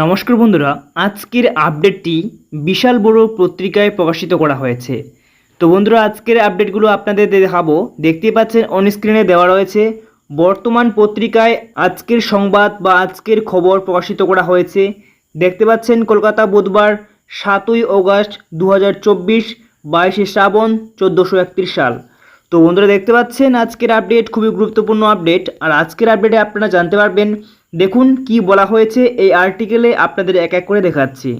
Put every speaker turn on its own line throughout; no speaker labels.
নমস্কার বন্ধুরা, আজকের আপডেটটি বিশাল বড় পত্রিকায় প্রকাশিত করা হয়েছে। তো বন্ধুরা, আজকের আপডেটগুলো আপনাদের দেখাবো। দেখতে পাচ্ছেন অন স্ক্রিনে দেওয়া রয়েছে, বর্তমান পত্রিকায় আজকের সংবাদ বা আজকের খবর প্রকাশিত করা হয়েছে। দেখতে পাচ্ছেন, কলকাতা বুধবার সাতই অগস্ট দু হাজার চব্বিশ, বাইশে শ্রাবণ চোদ্দোশো একত্রিশ সাল। তো বন্ধুরা, দেখতে পাচ্ছেন, আজকের আপডেট খুবই গুরুত্বপূর্ণ আপডেট। আর আজকের আপডেটে আপনারা জানতে পারবেন দেখুন কি বলা হয়েছে এই আর্টিকেলে আপনাদের এক এক করে দেখাচ্ছি।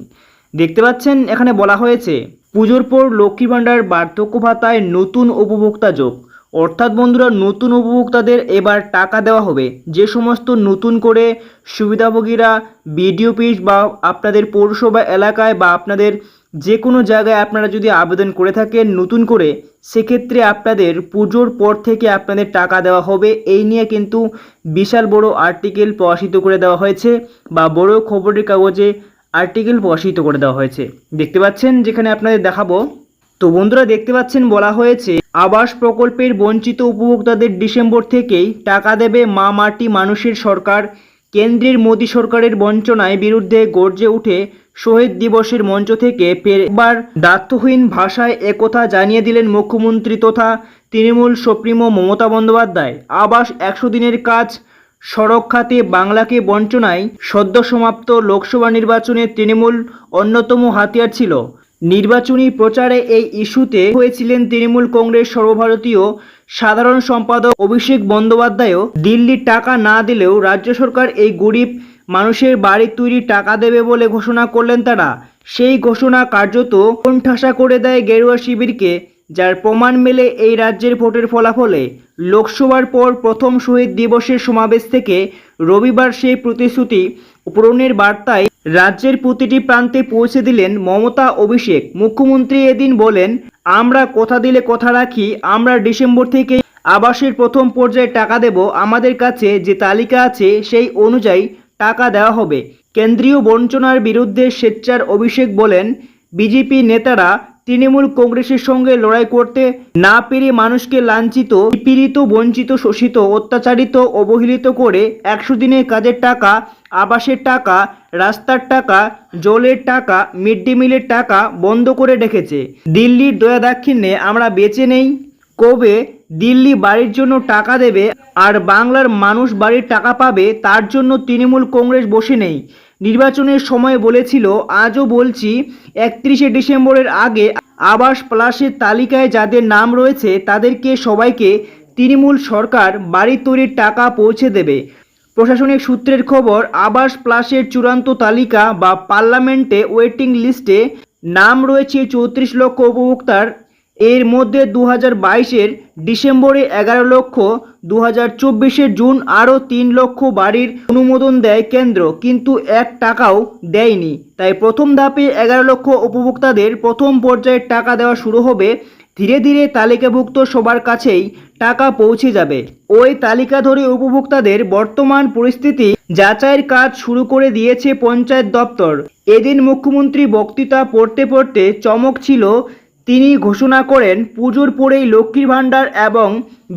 দেখতে পাচ্ছেন, এখানে বলা হয়েছে, পুজোর পর লক্ষ্মী ভাণ্ডার বার্ধক্য ভাতায় নতুন উপভোক্তা যোগ। অর্থাৎ বন্ধুরা, নতুন উপভোক্তাদের এবার টাকা দেওয়া হবে। যে সমস্ত নতুন করে সুবিধাভোগীরা বিডিও অফিস বা আপনাদের পৌরসভা এলাকায় বা আপনাদের যে কোনো জায়গায় আপনারা যদি আবেদন করে থাকেন নতুন করে, সেক্ষেত্রে আপনাদের পুজোর পর থেকে আপনাদের টাকা দেওয়া হবে। এই নিয়ে কিন্তু বিশাল বড় আর্টিকেল প্রকাশিত করে দেওয়া হয়েছে বা বড় খবরের কাগজে আর্টিকেল প্রকাশিত করে দেওয়া হয়েছে। দেখতে পাচ্ছেন যেখানে আপনাদের দেখাবো? তো বন্ধুরা, দেখতে পাচ্ছেন বলা হয়েছে, আবাস প্রকল্পের বঞ্চিত উপভোক্তাদের ডিসেম্বর থেকেই টাকা দেবে মা মাটি মানুষের সরকার। কেন্দ্রের মোদী সরকারের বঞ্চনায় বিরুদ্ধে গর্জে উঠে শহীদ দিবসের মঞ্চ থেকে ফের এবার দায়িত্বহীন ভাষায় একথা জানিয়ে দিলেন মুখ্যমন্ত্রী তথা তৃণমূল সুপ্রিমো মমতা বন্দ্যোপাধ্যায়। আবাস একশো দিনের কাজ, সড়ক খাতে বাংলাকে বঞ্চনায় সদ্য সমাপ্ত লোকসভা নির্বাচনে তৃণমূল অন্যতম হাতিয়ার ছিল। নির্বাচনী প্রচারে এই ইস্যুতে হয়েছিলেন তৃণমূল কংগ্রেস সর্বভারতীয় সাধারণ সম্পাদক অভিষেক বন্দ্যোপাধ্যায়ও। দিল্লির টাকা না দিলেও রাজ্য সরকার এই গরিব মানুষের বাড়ি তৈরি টাকা দেবে বলে ঘোষণা করলেন তারা। সেই ঘোষণা কার্যত কোণঠাসা করে দেয় গেরুয়া শিবিরকে। যার প্রমাণ মেলে এই রাজ্যের ভোটের ফলাফলে। লোকসভার পর প্রথম শহীদ দিবসের সমাবেশ থেকে রবিবার সেই প্রতিশ্রুতি পূরণের বার্তায় রাজ্যের প্রতিটি প্রান্তে পৌঁছে দিলেন মমতা অভিষেক। মুখ্যমন্ত্রী এদিন বলেন, আমরা কথা দিলে কথা রাখি, আমরা ডিসেম্বর থেকে আবাসের প্রথম পর্যায়ে টাকা দেব। আমাদের কাছে যে তালিকা আছে সেই অনুযায়ী টাকা দেওয়া হবে। কেন্দ্রীয় বঞ্চনার বিরুদ্ধে স্বেচ্ছার অভিষেক বলেন, বিজেপি নেতারা তৃণমূল কংগ্রেসের সঙ্গে লড়াই করতে না পেরে মানুষকে লাঞ্ছিত পীড়িত বঞ্চিত, শোষিত, অত্যাচারিত, অবহেলিত করে একশো দিনের কাজের টাকা, আবাসের টাকা, রাস্তার টাকা, জলের টাকা, মিড ডে মিলের টাকা বন্ধ করে রেখেছে। দিল্লির দয়া দাক্ষিণ্যে আমরা বেঁচে নেই। কবে দিল্লি বাড়ির জন্য টাকা দেবে আর বাংলার মানুষ বাড়ির টাকা পাবে, তার জন্য তৃণমূল কংগ্রেস বসে নেই। নির্বাচনের সময় বলেছিল, আজও বলছি, একত্রিশে ডিসেম্বরের আগে আবাস প্লাসের তালিকায় যাদের নাম রয়েছে, তাদেরকে সবাইকে তৃণমূল সরকার বাড়ি তৈরির টাকা পৌঁছে দেবে। প্রশাসনিক সূত্রের খবর, আবাস প্লাসের চূড়ান্ত তালিকা বা পার্লামেন্টে ওয়েটিং লিস্টে নাম রয়েছে চৌত্রিশ লক্ষ উপভোক্তার। এর মধ্যে দু হাজার ডিসেম্বরে এগারো লক্ষ দু হাজার জুন আরও তিন লক্ষ বাড়ির অনুমোদন দেয় কেন্দ্র, কিন্তু এক টাকাও দেয়নি। তাই প্রথম ধাপে এগারো লক্ষ উপভোক্তাদের প্রথম পর্যায়ের টাকা দেওয়া শুরু হবে। ধীরে ধীরে তালিকাভুক্ত সবার কাছেই টাকা পৌঁছে যাবে। ওই তালিকা ধরে উপভোক্তাদের বর্তমান পরিস্থিতি যাচাইয়ের কাজ শুরু করে দিয়েছে পঞ্চায়েত দপ্তর। এদিন মুখ্যমন্ত্রী বক্তৃতা পড়তে পড়তে চমক ছিল তিনি ঘোষণা করেন, পুজোর পরেই লক্ষ্মীর ভাণ্ডার এবং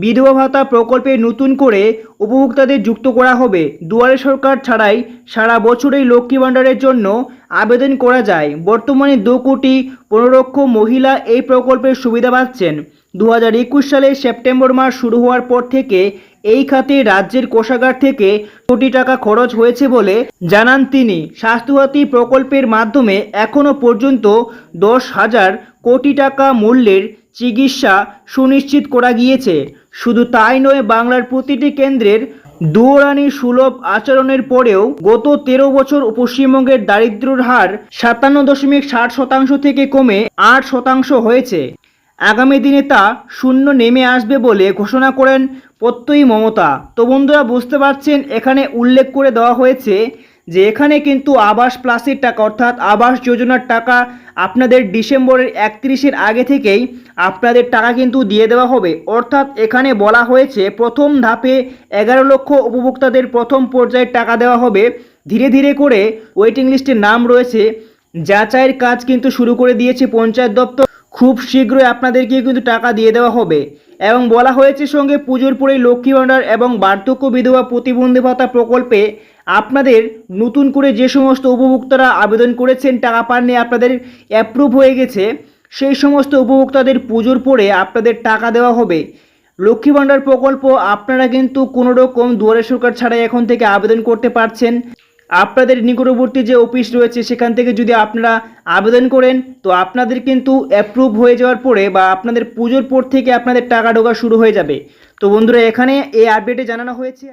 বিধবা ভাতা প্রকল্পে নতুন করে উপভোক্তাদের যুক্ত করা হবে। দুয়ারে সরকার ছাড়াই সারা বছরেই লক্ষ্মী ভাণ্ডারের জন্য আবেদন করা যায়। বর্তমানে দু কোটি পনেরো লক্ষ মহিলা এই প্রকল্পের সুবিধা পাচ্ছেন। দু হাজার একুশ সালে সেপ্টেম্বর মাস শুরু হওয়ার পর থেকে এই খাতে রাজ্যের কোষাগার থেকে কোটি টাকা খরচ হয়েছে বলে জানান তিনি। স্বাস্থ্যসাথী প্রকল্পের মাধ্যমে এখনও পর্যন্ত দশ হাজার কোটি টাকা মূল্যের চিকিৎসা সুনিশ্চিত করা গিয়েছে। শুধু তাই নয়, বাংলার প্রতিটি কেন্দ্রের দুয়ারানি সুলভ আচরণের পরেও গত তেরো বছর পশ্চিমবঙ্গের দারিদ্র্যের হার সাতান্ন দশমিক ষাট শতাংশ থেকে কমে আট শতাংশ হয়েছে। আগামী দিনে তা শূন্য নেমে আসবে বলে ঘোষণা করেন প্রত্যয়ী মমতা। তো বন্ধুরা, বুঝতে পারছেন, এখানে উল্লেখ করে দেওয়া হয়েছে যে এখানে কিন্তু আবাস প্লাসের টাকা অর্থাৎ আবাস যোজনার টাকা আপনাদের ডিসেম্বরের একত্রিশের আগে থেকেই আপনাদের টাকা কিন্তু দিয়ে দেওয়া হবে। অর্থাৎ এখানে বলা হয়েছে, প্রথম ধাপে এগারো লক্ষ উপভোক্তাদের প্রথম পর্যায়ে টাকা দেওয়া হবে। ধীরে ধীরে করে ওয়েটিং লিস্টের নাম রয়েছে। যাচাইয়ের কাজ কিন্তু শুরু করে দিয়েছে পঞ্চায়েত দপ্তর। খুব শীঘ্রই আপনাদেরকে কিন্তু টাকা দিয়ে দেওয়া হবে। এবং বলা হয়েছে সঙ্গে পুজোর পরেই লক্ষ্মী ভাণ্ডার এবং বার্ধক্য বিধবা প্রতিবন্ধী ভাতা প্রকল্পে আপনাদের নতুন করে যে সমস্ত উপভোক্তারা আবেদন করেছেন, টাকা পাননি, আপনাদের অ্যাপ্রুভ হয়ে গেছে, সেই সমস্ত উপভোক্তাদের পুজোর পরে আপনাদের টাকা দেওয়া হবে। লক্ষ্মী ভাণ্ডার প্রকল্প আপনারা কিন্তু কোনো রকম দুয়ারে সরকার ছাড়াই এখন থেকে আবেদন করতে পারছেন। আপনাদের নিকটবর্তী যে অফিস রয়েছে, সেখান থেকে যদি আপনারা আবেদন করেন, তো আপনাদের কিন্তু অ্যাপ্রুভ হয়ে যাওয়ার পরে বা আপনাদের পুজোর পর থেকে আপনাদের টাকা ঢোকা শুরু হয়ে যাবে। তো বন্ধুরা, এখানে এই আপডেটে জানানো হয়েছে।